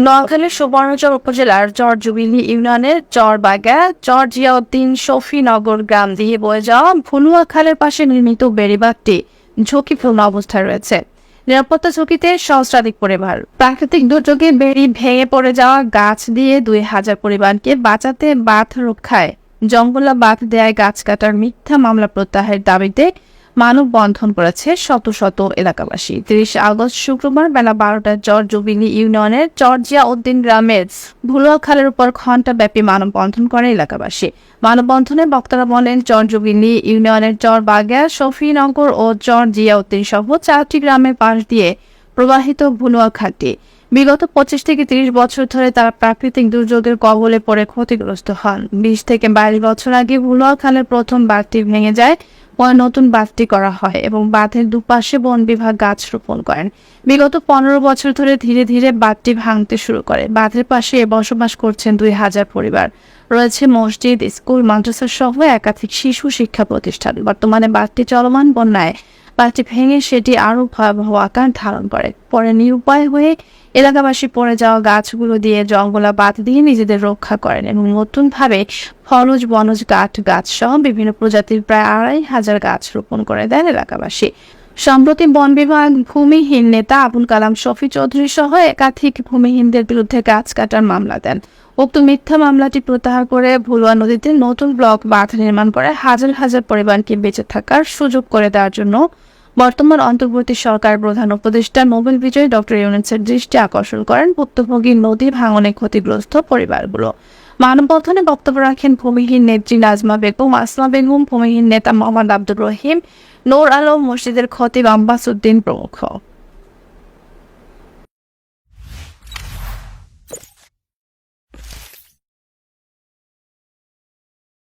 নোয়াখালীর সুবর্ণচর উপজেলার চর জুবিলি ইউনিয়নের চর বাগা চর জিয়াউদ্দিন শফিনগর গ্রাম দিয়ে বয়ে যাওয়া ভুলুয়া খালের পাশে নির্মিত বেড়িবাঁধটি ঝুঁকিপূর্ণ অবস্থায় রয়েছে। নিরাপত্তা ঝুঁকিতে সহস্রাধিক পরিবার। প্রাকৃতিক দুর্যোগে বেড়ি ভেঙে পড়ে যাওয়া গাছ দিয়ে দুই হাজার পরিবারকে বাঁচাতে বাঁধ রক্ষায় জঙ্গলা বাঁধ দেয় গাছ কাটার মিথ্যা মামলা প্রত্যাহারের দাবিতে মানববন্ধন করেছে শত শত এলাকাবাসী। তিরিশ আগস্ট শুক্রবার বেলা বারোটায় চর জুবিলি ইউনিয়নের চরজিয়া উদ্দিন গ্রামের ভুলুয়া খালের উপর ঘণ্টাব্যাপী মানববন্ধন করে এলাকাবাসী। মানববন্ধনে বক্তারা বলেন চর জুবিলি ইউনিয়নের চর বাগিয়া শফিনগর ও চর জিয়াউদ্দিন সহ চারটি গ্রামের পাশ দিয়ে প্রবাহিত ভুলুয়া খালটি। বিগত পঁচিশ থেকে তিরিশ বছর ধরে তারা প্রাকৃতিক দুর্যোগের কবলে পড়ে ক্ষতিগ্রস্ত হন। বিশ থেকে বাইশ বছর আগে ভুলুয়া খালের প্রথম বাঁধটি ভেঙে যায় নতুন বাঁধটি করা হয় এবং বাঁধের দুপাশে বন বিভাগ গাছ রোপণ করেন। বিগত পনেরো বছর ধরে ধীরে ধীরে বাঁধটি ভাঙতে শুরু করে। বাঁধের পাশে বসবাস করছেন দুই হাজার পরিবার। রয়েছে মসজিদ, স্কুল মাদ্রাসা সহ একাধিক শিশু শিক্ষা প্রতিষ্ঠান। বর্তমানে বাঁধটি চলমান বন্যায় বাঁধটি ভেঙে সেটি আরও ভয়াবহ আকার ধারণ করে। পরে নিরুপায় হয়ে এলাকাবাসী পড়ে যাওয়া গাছগুলো দিয়ে জঙ্গলা বাদ দিয়ে নিজেদের রক্ষা করেন এবং নতুনভাবে ফলজ বনজ কাঠ গাছ সহ বিভিন্ন প্রজাতির প্রায় আড়াই হাজার গাছ রোপণ করে দেন এলাকাবাসী। সম্প্রতি বন বিভাগ ভূমিহীন নেতা আবুল কালাম শফি চৌধুরী সহ একাধিক ভূমিহীনদের বিরুদ্ধে গাছ কাটার মামলা দেন। উক্ত মিথ্যা মামলাটি প্রত্যাহার করে ভুলুয়া নদীতে নতুন ব্লক বাঁধ নির্মাণ করে হাজার হাজার পরিবারকে বেঁচে থাকার সুযোগ করে দেওয়ার জন্য বর্তমান অন্তর্বর্তী সরকার প্রধান উপদেষ্টা নোবেল বিজয়ী ডক্টর ইউনুসের দৃষ্টি আকর্ষণ করেন ভুক্তভোগী নদী ভাঙনে ক্ষতিগ্রস্ত পরিবারগুলো। মানববন্ধনে বক্তব্য রাখেন ভূমিহীন নেত্রী নাজমা বেগম, আসমা বেগম, ভূমিহীন নেতা মোহাম্মদ আব্দুর রহিম, নোর আলম, মসজিদের খতিব আব্বাস উদ্দিন প্রমুখ।